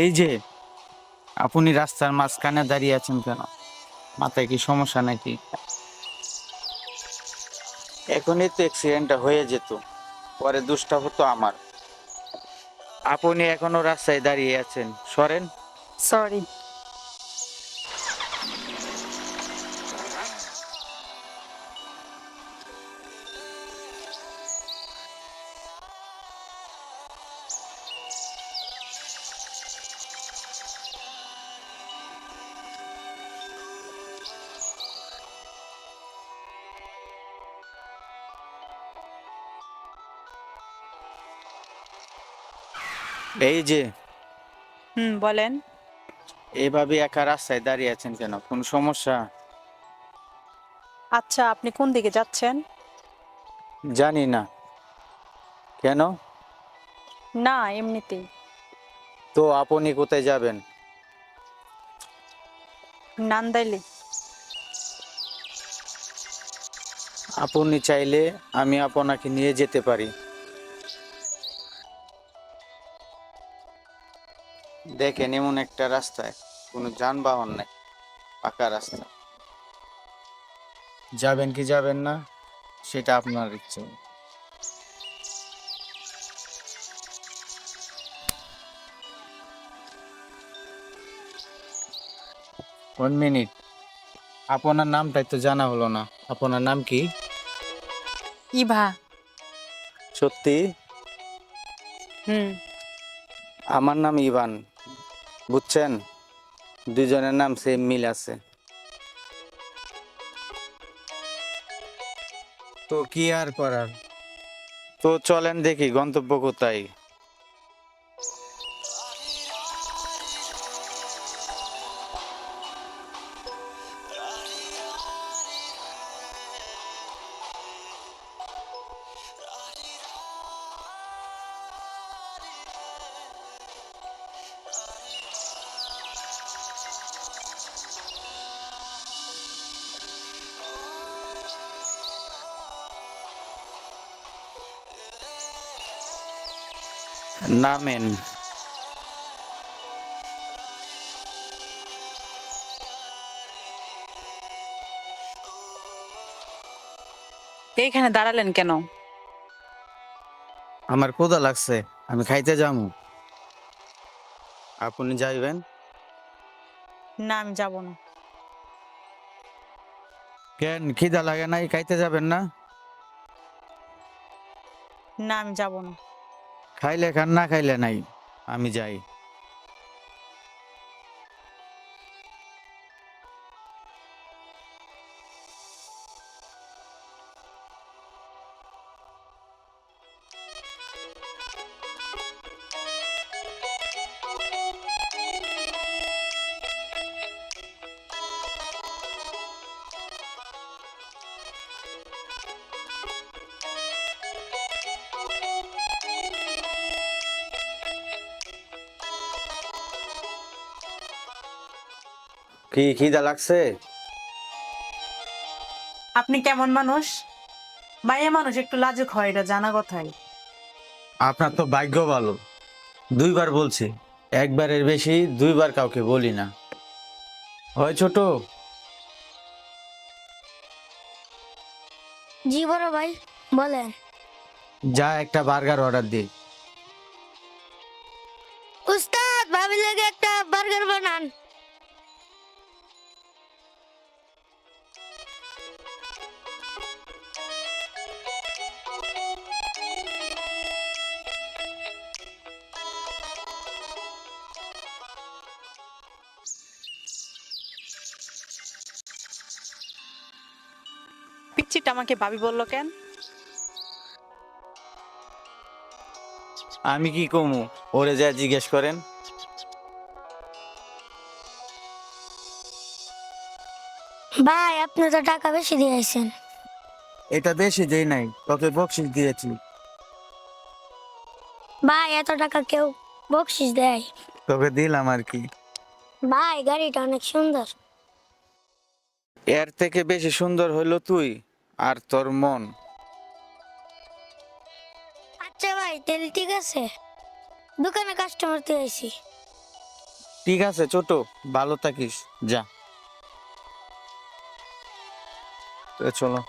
এই যে, আপনি রাস্তার মাঝখানে দাঁড়িয়ে আছেন কেন? মাথায় কি সমস্যা নাকি? এখনই তো অ্যাক্সিডেন্টটা হয়ে যেত, পরে দুষ্টা হতো আমার। আপনি এখনও রাস্তায় দাঁড়িয়ে আছেন, সরেন। সরি। এই যে হুম বলেন। এইভাবে একা রাস্তায় দাঁড়িয়ে আছেন কেন? কোন সমস্যা? আচ্ছা আপনি কোন দিকে যাচ্ছেন? জানি না। কেন? না এমনিতেই। তো আপনি কোথায় যাবেন? নান্দাইলে। আপনি চাইলে আমি আপনাকে নিয়ে যেতে পারি। দেখেন এমন একটা রাস্তায় কোনো যানবাহন নেই পাকা রাস্তা। যাবেন কি যাবেন না সেটা আপনার ইচ্ছে। ওয়ান মিনিট আপনার নামটাই তো জানা হলো না। আপনার নাম কি? ইভা। সত্যি? হুম। আমার নাম ইভান। বুঝছেন? দুজনের নাম সেম মিল আছে। তো কি আর করার? তো চলেন দেখি গন্তব্য কোথায়। নামেন এইখানে দাঁড়ালেন কেন? আমার ক্ষুধা লাগছে আমি খাইতে যাব আপনি যাইবেন? না আমি যাব না। কেন খিদা লাগে নাই খাইতে যাবেন না? না আমি যাব না। খাইলে খান না খাইলে নাই আমি যাই। কি খিদা লাগছে? আপনি কেমন মানুষ? মাইয়া মানুষ একটু লাজুক হয় এটা জানা কথাই। আপনার তো ভাগ্য ভালো। দুইবার বলছি একবারের বেশি দুইবার কাউকে বলি না। হয় ছোট। জি বড় ভাই বলেন। যা একটা বার্গার অর্ডার দি। পিচ্ছিটা আমাকে ভাবি বলল কেন? আমি কি কমু? ওরে যা জিজ্ঞেস করেন। ভাই আপনি তো টাকা বেশি দিয়েছেন এটা বেশি দেই নাই তোকে বকশিস দিয়েছি। ভাই এত টাকা কেউ বকশিস দেয়? তোকে দিলাম আর কি। ভাই গাড়িটা অনেক সুন্দর। এর থেকে বেশি সুন্দর হইল তুই। আর তোর মন। আচ্ছা ভাই তাহলে ঠিক আছে। দোকানে কাস্টমার তুই আইছি। ঠিক আছে ছোট ভালো থাকিস। যা। তো চলো।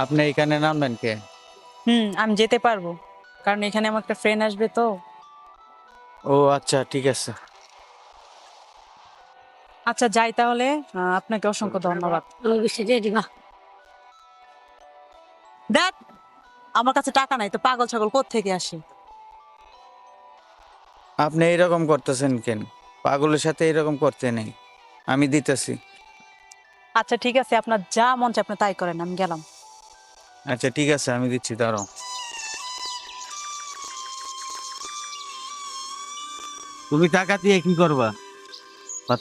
আপনি এখানে নামবেন কে? হুম আমি যেতে পারব। কারণ এখানে আমার একটা ফ্রেন্ড আসবে তো। ও আচ্ছা ঠিক আছে। আচ্ছা যাই তাহলে। আহ, আপনাকে অসংখ্য ধন্যবাদ। দিবা দেখ আমার কাছে টাকা নাই তো পাগল ছাগল থেকে আসি? আপনি এরকম করতেছেন কেন? পাগলের সাথে এরকম করতে নেই। আমি দিতেছি। আচ্ছা ঠিক আছে আপনার যা মন চায় আপনি তাই করেন আমি গেলাম। আচ্ছা ঠিক আছে আমি দিচ্ছি দাঁড়াও। তুমি টাকা দিয়ে কি করবা? ভাত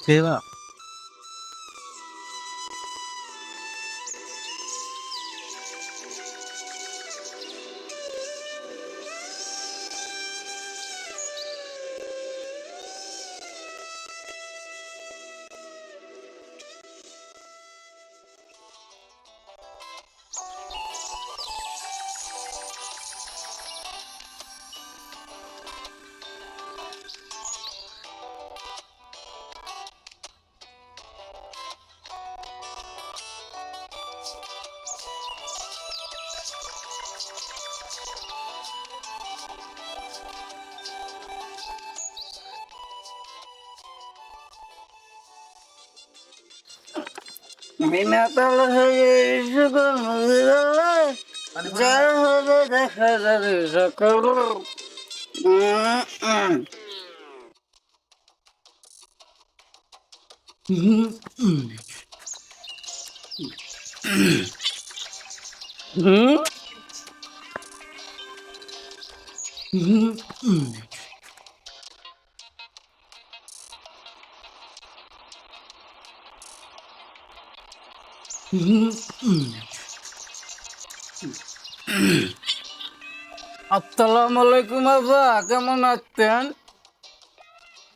খাইবা বিনাতল হয়ে সকল যার হবে দেখা যাবে সকল উম, আসসালামু আলাইকুম আব্বা, কেমন আছেন?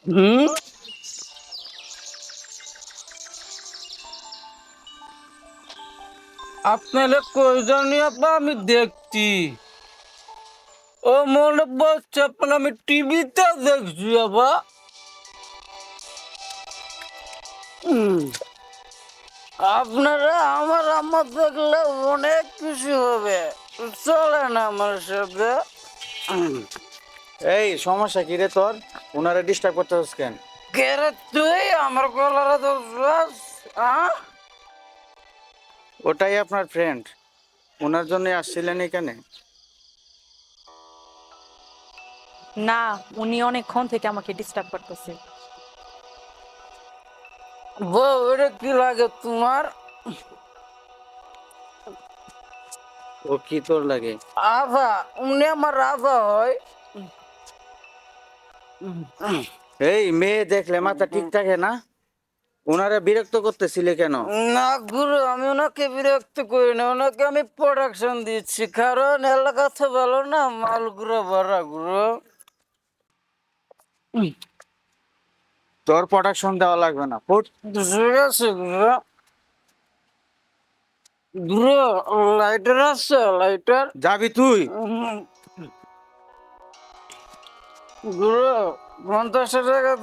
হুম? আপনারা কয়জনই আব্বা? আমি দেখছি। ও মনে পড়ছে আপনার, আমি টিভিতে দেখছি আব্বা। হুম। আপনারা আমার আমার দেখলে অনেক কিছু হবে। চলেন আমার সাথে। এই সমস্যা কি রে তোর? ওনারা ডিস্টার্ব করতে হচ্ছে কেন? কে রে তুই? আমার গলারে ধরছিস ওটাই আপনার ফ্রেন্ড ওনার জন্য আসছিলেন এখানে। না উনি অনেকক্ষণ থেকে আমাকে ডিস্টার্ব করতেছে। বউ এটা কি লাগে তোমার? ও কি তোর লাগে? আভা উনি আমার আভা হয়। এই মেয়ে দেখলে মাথা ঠিক থাকে না? ওনারা বিরক্ত করতেছিলে কেন? না গুরু আমি ওনাকে বিরক্ত করি না। ওনাকে আমি প্রোডাকশন দিচ্ছি। কারণ এলাকা তো ভালো না মালগুলো ভরা গুরু। তোর প্রোডাকশন দেওয়া লাগবে না। লাইটার আছে লাইটার যাবি তুই। গুরু পঞ্চাশ টাকা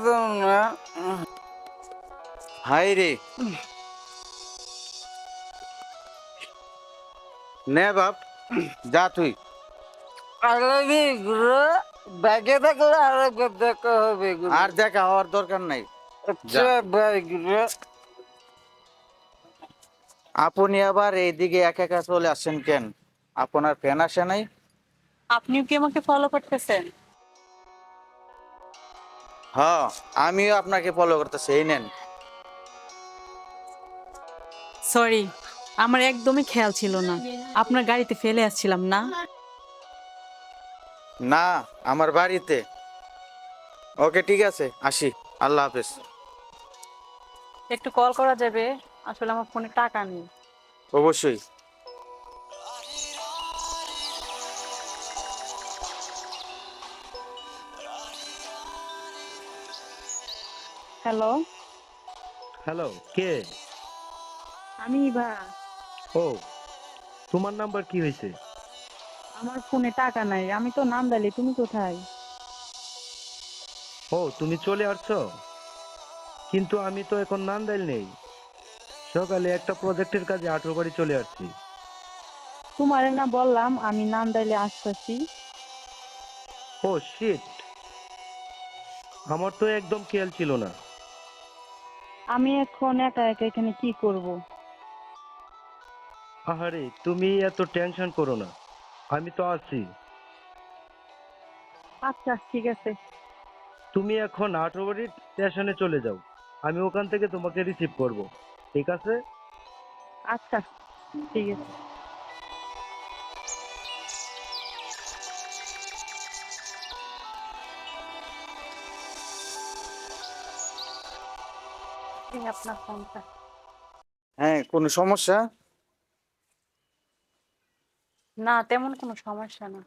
না। হাই রে। নে বাপ যা তুই। আই লাভ ইউ গুরু ব্যাগে থাকলে আর একবার দেখা হবে আর দেখা হওয়ার দরকার নাই। আচ্ছা আপনি আবার এইদিকে একা একা চলে আসছেন কেন? আপনার ফ্যান আসে নাই? আপনিও কি আমাকে ফলো করতেছেন? হ্যাঁ আমিও আপনাকে ফলো করতেছি এই নেন। সরি আমার একদমই খেয়াল ছিল না। আপনার গাড়িতে ফেলে আসছিলাম না? না আমার বাড়িতে। ওকে ঠিক আছে আসি। আল্লাহ হাফেজ। একটু কল করা যাবে আসলে আমার ফোনে টাকা নেই। অবশ্যই। হ্যালো। হ্যালো কে? আমি ইভা। ও তোমার নাম্বার কি হয়েছে? আমার ফোনে টাকা নাই আমি তো নাম দিলি তুমি কোথায়? ও তুমি চলে আসছো? কিন্তু আমি তো এখন নান্দাইল নেই। সকালে একটা প্রজেক্টের কাজে আঠেরো বাড়ি চলে আসছি। তোমার না বললাম আমি নাম দিলে আসতেছি। ও শিট আমার তো একদম খেয়াল ছিল না। আমি এখন একা একা এখানে কি করব? আহারে তুমি এত টেনশন করো না। আমি তো আছি। আচ্ছা ঠিক আছে। তুমি এখন আঠেরো বাড়ির স্টেশনে চলে যাও। আমি ওখান থেকে তোমাকে রিসিভ করব। ঠিক আছে? আচ্ছা ঠিক আছে। আপনার ফোনটা হ্যাঁ কোনো সমস্যা? না তেমন কোনো সমস্যা না।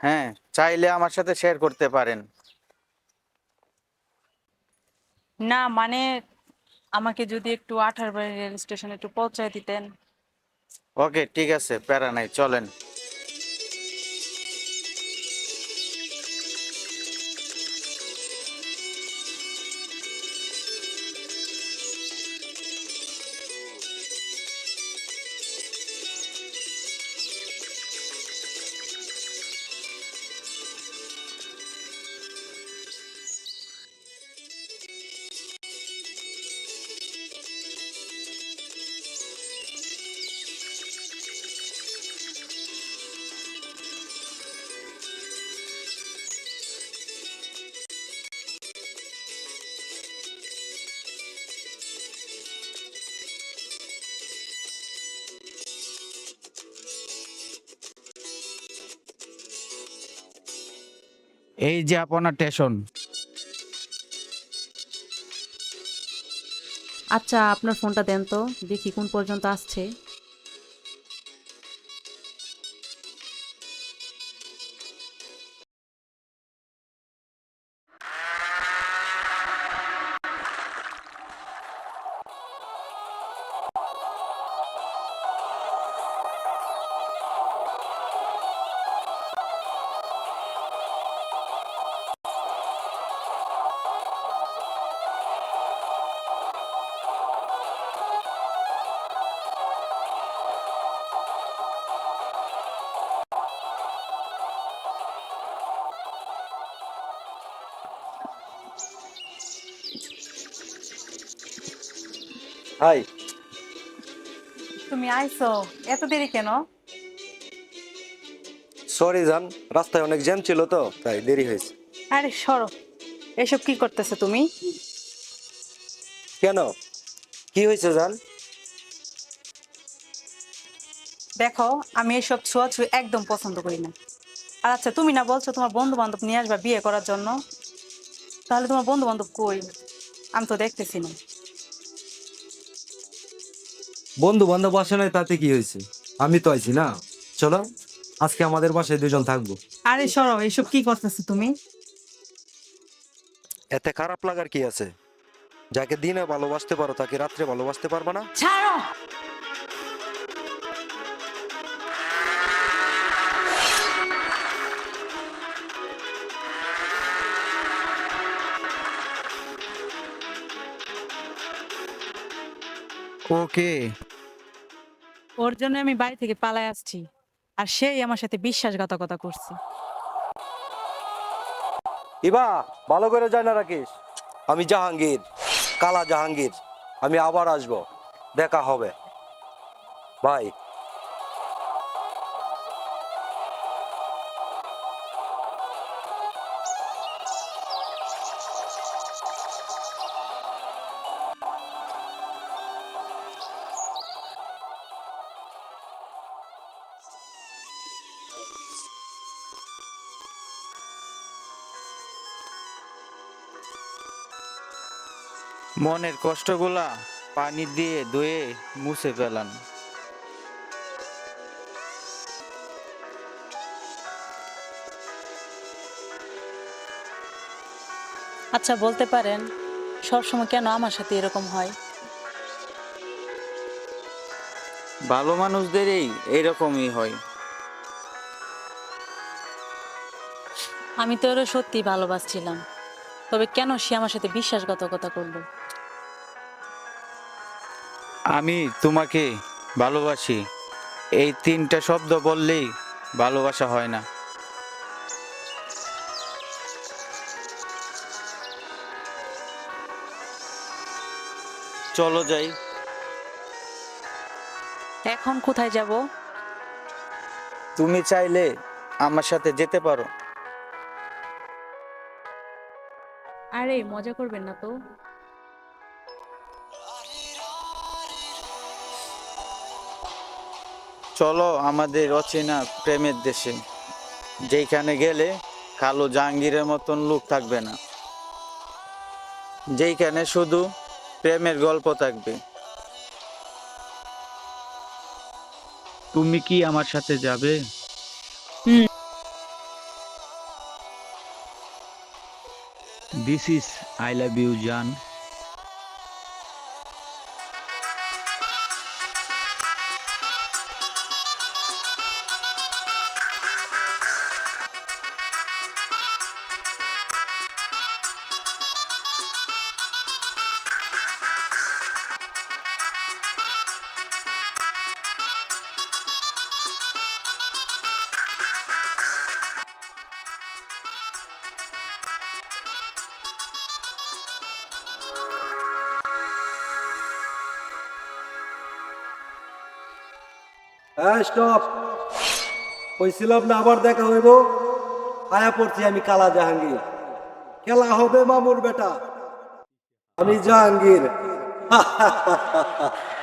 হ্যাঁ চাইলে আমার সাথে শেয়ার করতে পারেন। না মানে আমাকে যদি একটু আঠার বাড়ি রেল স্টেশনে একটু পৌঁছায় দিতেন। ওকে ঠিক আছে প্যারা নাই চলেন। এই যে আপনার স্টেশন। আচ্ছা আপনার ফোনটা দেন তো দেখি কোন পর্যন্ত আসছে। হাই। তুমি আইছো এত দেরি কেন? সরি জান রাস্তায় অনেক জ্যাম ছিল তো তাই দেরি হয়েছে। আরে সরো। এসব কি করতেছো তুমি? কেন? কি হয়েছে জান? দেখো আমি এসব ছোঁয়াছুঁই একদম পছন্দ করি না। আর আচ্ছা তুমি না বলছো তোমার বন্ধু বান্ধব নিয়ে আসবা বিয়ে করার জন্য? তাহলে তোমার বন্ধু বান্ধব কই? আমি তো দেখতেছি না। বন্ধু বান্ধব আসে নাই তাতে কি হয়েছে? আমি তো আইছি না। চলো আজকে আমাদের বাসায় দুজন থাকব। আরে সরো এসব কি করতেছো তুমি? এতে খারাপ লাগার কি আছে? যাকে দিনে ভালোবাসতে পারো তাকে রাত্রে ভালোবাসতে পারবে না? ছাড়ো! ওকে ওর জন্য আমি বাড়ি থেকে পালায় আসছি। আর সেই আমার সাথে বিশ্বাসঘাতকতা করছে। ইবা, ভালো করে যায় না রাখিস আমি জাহাঙ্গীর, কালা জাহাঙ্গীর। আমি আবার আসব। দেখা হবে। বাই। মনের কষ্টগুলা পানি দিয়ে ধুয়ে মুছে ফেলান। আচ্ছা বলতে পারেন সবসময় কেন আমার সাথে এরকম হয়? ভালো মানুষদেরই এইরকমই হয়। আমি তো ওরা সত্যি ভালোবাসছিলাম। তবে কেন সে আমার সাথে বিশ্বাসঘাতকতা করল? আমি তোমাকে ভালোবাসি। এই তিনটা শব্দ বললেই ভালোবাসা হয় না। চলো যাই। এখন কোথায় যাব? তুমি চাইলে আমার সাথে যেতে পারো। আরে মজা করবেন না তো। চলো আমাদের অচেনা প্রেমের দেশে যেখানে গেলে কালো জাহাঙ্গীরের মতন লোক থাকবে না। যেখানে শুধু প্রেমের গল্প থাকবে। তুমি কি আমার সাথে যাবে? This is I love you জান হ্যাঁ স্টপ। কইছিলাম না আবার দেখা হইব? আয়া পড়ছি আমি কালা জাহাঙ্গীর। খেলা হবে মামুর বেটা। আমি জাহাঙ্গীর।